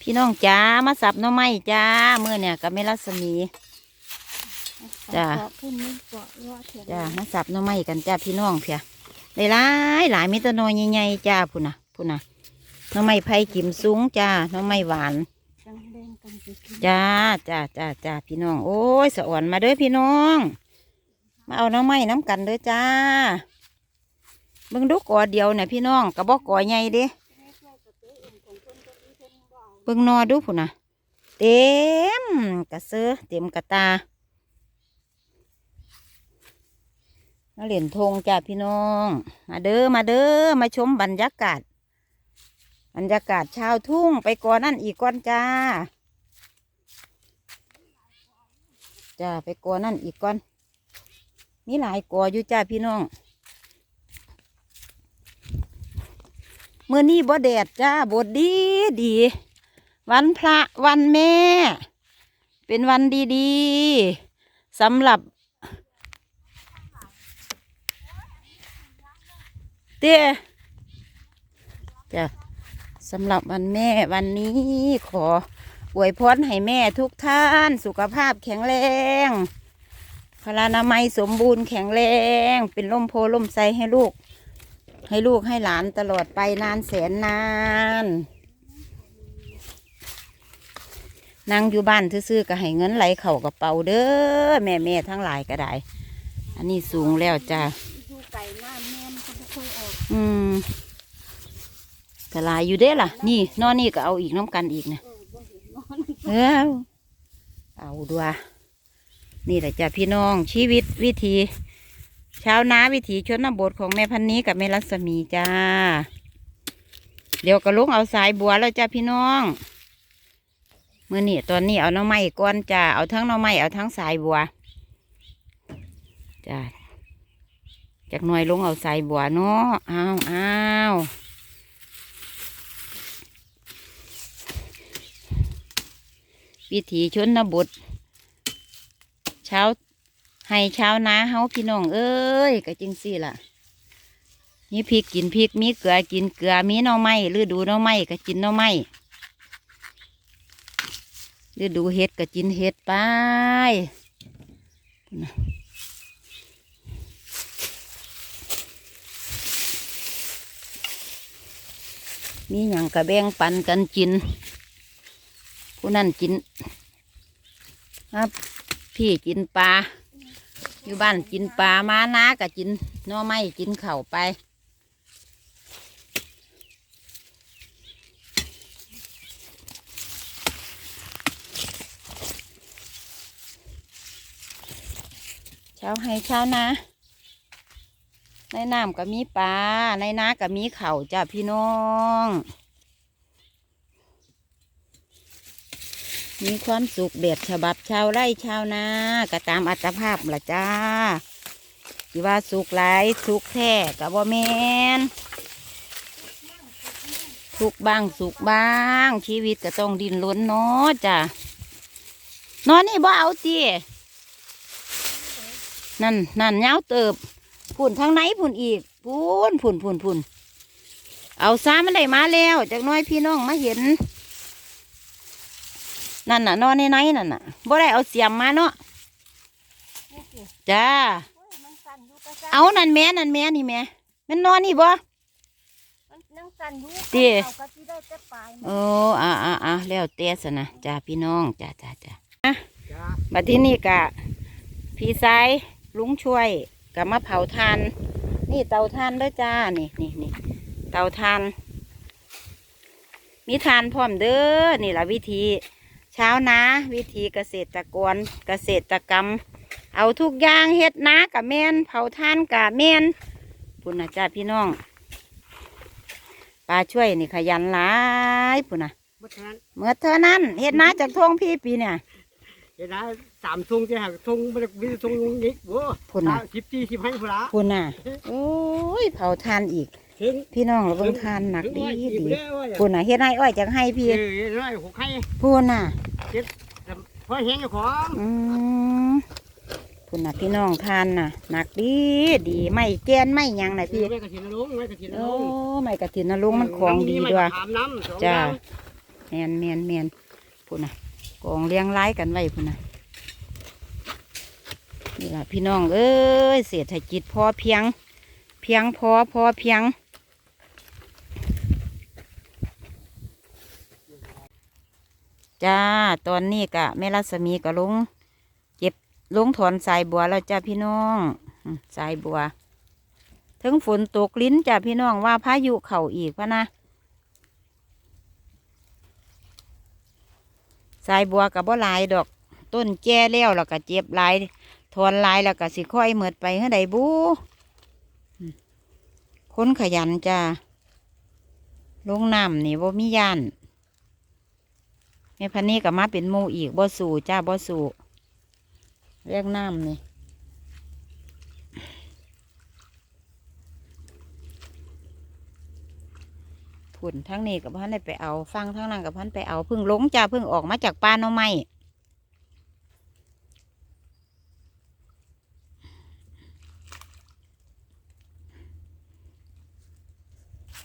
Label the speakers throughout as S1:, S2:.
S1: พี่น้องจ้ามาสับหน้อไม้จ้าเมื่อเนี่ยกับแม่รัศมีจ้ะ
S2: เกาะพุ่นนี่เกาะเลาะเถียง
S1: จ้ามาสับหน้อไม้กันจ้าพี่น้องเพียได้หลายหลายมีแตะนอยใหญ่ๆจ้าพุ่นน่ะพุ่นน่ะหน้อไม้ไผ่กิมสูงจ้าหน้อไม้หวาน
S2: จังแดงกันสิกิน
S1: จ้าจ้าจ้าจ้าพี่น้อง โอ้ยสะอ่อนมาเด้อพี่น้อง มาเอาหน้อไม้น้ำกันเด้อจ้าเบิ่งดูกอเดียวเนี่ยพี่น้องกระบอกกอใหญ่เด้ เบิ่งนอดูพุ่นน่ะเต็มกระเสือเต็มกระตามาเหรียญธงจ้าพี่น้อง มาเด้อมาเด้อมาชมบรรยากาศ บรรยากาศชาวทุ่งไปก่อนนั่นอีกก่อนจ้าจ้าไปก่อนนั่นอีกก่อนมีหลายก่ออยู่จ้าพี่น้องเมื่อนี้บ่แดดจ้าบดดีดี วันพระวันแม่ เป็นวันดีๆสำหรับเต้จ้ะสำหรับวันแม่วันนี้ขออวยพรให้แม่ทุกท่านสุขภาพแข็งแรงพลานามัยสมบูรณ์แข็งแรง เป็นล่มโพล่มไทรให้ลูก ให้ลูกให้หลานตลอดไปนานแสนนาน นั่งอยู่บ้านซื่อๆก็ให้เงินไหลเข่ากระเป๋าเด้อแม่แม่ๆทั้งหลายก็ได้ อันนี้สูงแล้วจ้า
S2: อยู่ไก่น้ำแม่นเขาไม่ค่อยออก
S1: อืมกระลายอยู่เด้ล่ะ นี่นอนนี่ก็เอาอีกน้ำกันอีกนะ
S2: เออบ่เห็นนอน
S1: เออเอาด้วยนี่แหละจ้ะพี่น้องชีวิตวิถีชาวนาวิถีชนบทของแม่พันนี้กับแม่รัศมีจ้า เดี๋ยวก็ลุงเอาสายบัวแล้วจ้าพี่น้องเมื่อนี่ตอนนี้เอาน้ำไม้ก้อนจ้าเอาทั้งน้ำไม้เอาทั้งสายบัวจ้าจากหน่วยลงเอาสายบัวเนาะอ้าวอ้าววิถีชนบทเช้าให้เช้านาเฮาพี่น้องเอ้ยก็จริงสิล่ะมีพริกกินพริกมีเกลือกินเกลือมีน่อไม้ฤดูน่อไม้ก็กินน่อไม้ ฤดูเห็ดก็กินเห็ดไปนะมีอย่างกระแบงปันกันกินผู้นั่นกินครับพี่กินปลาอยู่บ้านกินปลามานาก็กินน่อไม้กินเข่าไป ชาให้เช้านะในน้ำก็มีปลาในนาก็มีเข่าจ้าพี่น้อง มีความสุขแบบฉบับชาวไร่ชาวนาก็ตามอัตภาพละจ้าที่ว่าสุขหลายสุขแท้กับว่าแมนสุขบ้างสุขบ้าง ชีวิตก็ต้องดิ้นรนเนาะจ้านอนนี่บ่เอาจี นั่นนั่นเงาวเติบผุ่นทางไหนผุ่นอีกผุ่นผุ่นผุ่นผุ่นเอาซ้ามันได้มาแล้วจากหน้อยพี่น้องมาเห็น นั่นน่ะ นอนในไหนนั่นน่ะบ่ได้เอาเสียมมาเนาะ
S2: นี่สิ
S1: จ้า
S2: โอ้ยมันสั่นอยู่กระซ่า
S1: เอานั่นแม่นั่นแม่นี่แม่มันนอนนี่บ่
S2: มันนั่งสั่นอยู่
S1: ติ
S2: เอากะทิได้แต่ปลาย
S1: โอ้อ่าอ่าอ่าแล้วเตี้ยสนะจ้าพี่น้องจ้าจ้าจ้า
S3: จ้า
S1: บัดที่นี่กะพี่ชาย ลุงช่วยกับมาเผาทาน นี่เตาทานเด้อจ้า นี่นี่นี่เตาทาน มีทานพร้อมเด้อ นี่ละวิธี เช้านาวิธีเกษตรกรเกษตรกรรม เอาทุกอย่างเฮ็ดนากับแมนเผาทานกับแมนพุ่นนะจ้าพี่น้องปลาช่วยนี่ขยันหลายพุ่นนะ
S3: เมื่อนั้น
S1: เมื่อเท่านั้นเฮ็ดนาจากท้องพี่ปีเนี่ย
S3: เดี๋ยวนะ สามทุ่งจะหักทุ่งไม่ได้วิทุ่งนี้โว้
S1: พุ่นน่ะ
S3: สิบสี่สิบห้าพุ่นละ
S1: พุ่นน่ะ โอ้ย เผาทานอีก
S3: ถึง
S1: พี่น้องเราเบิ่งทานหนัก
S3: ถึง
S1: ดี
S3: ร้อยสิบ
S1: ดี
S3: แล้วว่า
S1: พุ่นน่ะเฮ็ดให้อ้อยจังให้พี่
S3: เออร้อยหกให้
S1: พุ่นน่ะ
S3: พอแห้งเจ้าของ
S1: อืมพุ่นน่ะพี่น้องทานน่ะ หนักดีดีไม่แกนไม่หยังน่ะพี่
S3: ไม่กระถินลงไม่กระถินล
S1: โอ้
S3: ง
S1: ไม่กระถินนะลุงมันของดีด้วย
S3: ถามน้ำสอง
S1: จ้า
S3: อย่าง
S1: แมนแมนแมนพุ่นนะกองเลี้ยงไล่กันไว้พุ่นนะ นี่ล่ะพี่น้อง เอ้ยเศรษฐกิจพอเพียง เพียงพอพอเพียง จ้า ตอนนี้กะแม่รัศมีก็ลงเก็บลงถอนสายบัวแล้วจ้าพี่น้องสายบัว ถึงฝนตกลิ้นจ้าพี่น้องว่าพายุเข่าอีกพะนะสายบัวกับบ่หลายดอก ต้นแก่แล้วแล้วก็เจ็บหลาย ถอนลายแล้วก็สิค่อยเหมิดไปเฮ้ใดบูคนขยันจ้าลงน้ำนี่บ่มีย่านแม่พันนี้ก็มาเป็นมูอีกบ่สู่จ้าบ่สู่เรียกน้ำนี่ผุ่นทั้งนี้กับพันได้ไปเอา ฟังทั้งนั้นกับพันไปเอา พึ่งลงจ้าพึ่งออกมาจากป้าหน้อไม้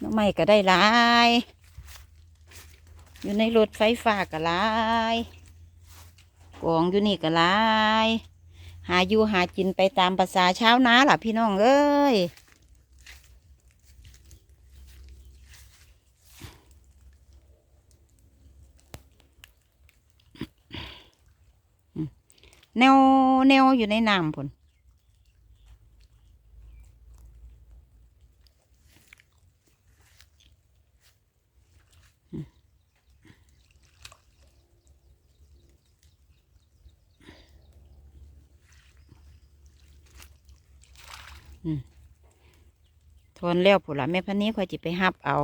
S1: น้องไม้ก็ได้หลาย อยู่ในรถไฟฟ้าก็หลายกองอยู่นี่ก็หลาย หาอยู่หากินไปตามภาษาเช้านาล่ะพี่น้องเอ้ยแนวแนวอยู่ในน้ำผล ทนแล้วผุละแม่พันนี้คอยจิไปหับเอา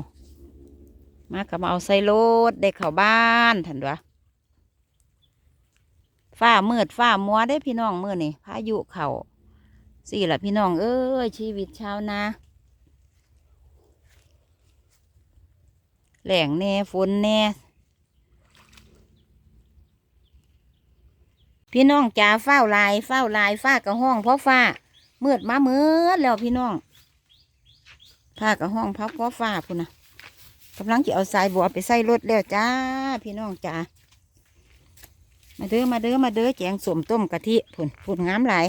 S1: มากับมาเอาใส่รถได้เข้าบ้านถันวะฟ้ามืดฟ้ามัวได้พี่น้องมือนี่พายุเขา่าสี่ละพี่น้องเอ้ยชีวิตชาวนาแหล่งแน่ฝนแน่พี่น้องจ๋าเฝ้าลายเฝ้าลายฟ้ากระห้องเพราะฟ้ามืดมามืดแล้วพี่น้อง ฟ้ากระห้องพราะเพราะฟ้าพุ่นนะกำลังจะเอาสายบัวไปใส่รถแล้วจ้า พี่น้องจ๋ามาเด้อมาเด้อมาเด้อแจงสมต้มกะทิผุนผุนงามหลาย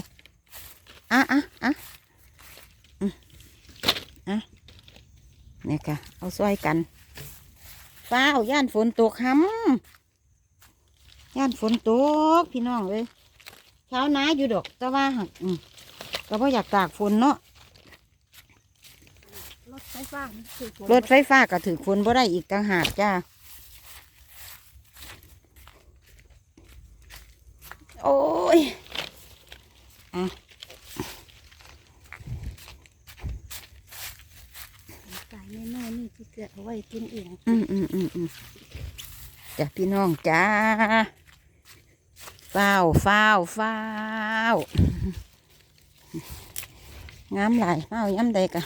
S1: อะอะอะอะเนี่ยค่ะ เอาซอยกันฟ้าวย่านฝนตกห้ำย่านฝนตกพี่น้องเลยเช้าน้าอยู่ดอกแต่ว่ากอืมก็เพราะอยากตากฝนเนาะ
S2: ถไฟฟ้ามันคือฝน
S1: รถไฟฟ้าก็ถือฝนบ่ได้อีกต่างหากจ้า โอ้ย
S2: ไก่น้อยๆนี่ที่เกิดเอาไว้กินเอง
S1: อืมอืมอืมอืมจ้ะพี่น้องจ้าฟ้าวฟ้าวฟ้าวงามหลายฟ้าวย้ำใดกะ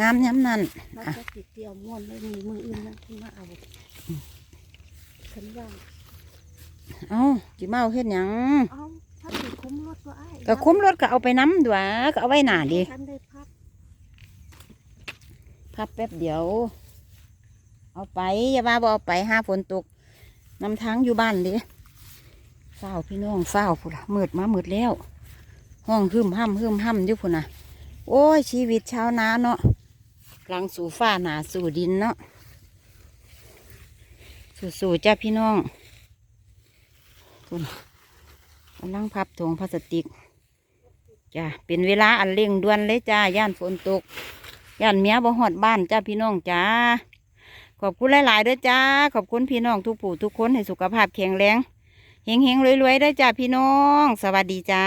S1: งามย้ำนั่น
S2: มัน
S1: อะ
S2: จะติดเดียวม้วนไม่มีมืออื่นนะที่มาเอาฉันว่า
S1: เอ้าจิมาเอาเฮ็ดหยัง
S2: เอาถ้าติดคุ้มรถก็ไอ้
S1: ก็คุ้มรถก็เอาไปน้ำด้วยก็เอาไว้หนาดิ
S2: ฉันได้พัก
S1: พับแป๊บเดียว เอาไปอย่าว่าบ่เอาไปห้าฝนตกนำทางอยู่บ้านดิเฝ้าวพี่น้องเฝ้าวพุ่นละมืดมามืดแล้ว ห้องหึมห้ำหึมห้ำอยู่พุ่นนะโอ้ยชีวิตชาวนาเนาะ หลังสู่ฟ้าหนาสู่ดินเนาะสู่ๆจ้าพี่น้องพุ่นกำลังพับถุงพลาสติกจ้าเป็นเวลาอันเร่งด่วนเลยจ้าย่านฝนตกย่านเมียบ่หอดบ้านจ้าพี่น้องจ้าขอบคุณหลายๆเด้อจ้า ขอบคุณพี่น้องทุกผู้ทุกคนให้สุขภาพแข็งแรงเฮงๆรวยๆเด้อจ้าพี่น้อง สวัสดีจ้า